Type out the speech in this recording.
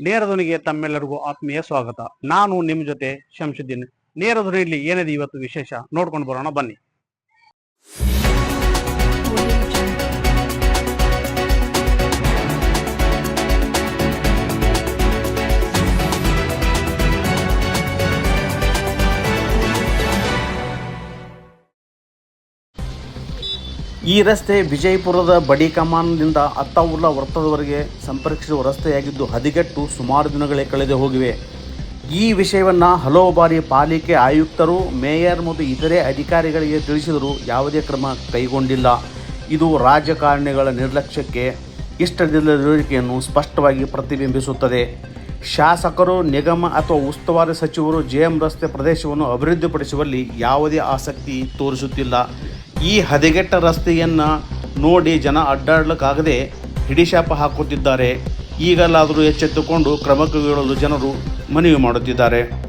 ನೇರಧ್ವನಿಗೆ ತಮ್ಮೆಲ್ಲರಿಗೂ ಆತ್ಮೀಯ ಸ್ವಾಗತ. ನಾನು ನಿಮ್ಮ ಜೊತೆ ಶಂಶುದ್ದೀನ್. ನೇರಧ್ವನಿಯಲ್ಲಿ ಏನಿದೆ ಇವತ್ತು ವಿಶೇಷ? ನೋಡ್ಕೊಂಡು ಬರೋಣ, ಬನ್ನಿ. ಈ ರಸ್ತೆ ವಿಜಯಪುರದ ಬಡಿ ಕಮಾನ್ದಿಂದ ಅತ್ತಾವುಲ್ಲಾ ವೃತ್ತದವರೆಗೆ ಸಂಪರ್ಕಿಸುವ ರಸ್ತೆಯಾಗಿದ್ದು ಹದಿಗೆಟ್ಟು ಸುಮಾರು ದಿನಗಳೇ ಕಳೆದು ಹೋಗಿವೆ. ಈ ವಿಷಯವನ್ನು ಹಲವು ಬಾರಿ ಪಾಲಿಕೆ ಆಯುಕ್ತರು, ಮೇಯರ್ ಮತ್ತು ಇತರೆ ಅಧಿಕಾರಿಗಳಿಗೆ ತಿಳಿಸಿದರೂ ಯಾವುದೇ ಕ್ರಮ ಕೈಗೊಂಡಿಲ್ಲ. ಇದು ರಾಜಕಾರಣಿಗಳ ನಿರ್ಲಕ್ಷ್ಯಕ್ಕೆ ಇಷ್ಟದಿಲ್ಲದಿರುವಿಕೆಯನ್ನು ಸ್ಪಷ್ಟವಾಗಿ ಪ್ರತಿಬಿಂಬಿಸುತ್ತದೆ. ಶಾಸಕರು, ನಿಗಮ ಅಥವಾ ಉಸ್ತುವಾರಿ ಸಚಿವರು ಜೆಎಂ ರಸ್ತೆ ಪ್ರದೇಶವನ್ನು ಅಭಿವೃದ್ಧಿಪಡಿಸುವಲ್ಲಿ ಯಾವುದೇ ಆಸಕ್ತಿ ತೋರಿಸುತ್ತಿಲ್ಲ. ಈ ಹದಗೆಟ್ಟ ರಸ್ತೆಯನ್ನು ನೋಡಿ ಜನ ಅಡ್ಡಾಡಲಿಕ್ಕಾಗದೆ ಹಿಡಿಶಾಪ ಹಾಕುತ್ತಿದ್ದಾರೆ. ಈಗಲಾದರೂ ಎಚ್ಚೆತ್ತುಕೊಂಡು ಕ್ರಮ ಕೈಗೊಳ್ಳಲು ಜನರು ಮನವಿ ಮಾಡುತ್ತಿದ್ದಾರೆ.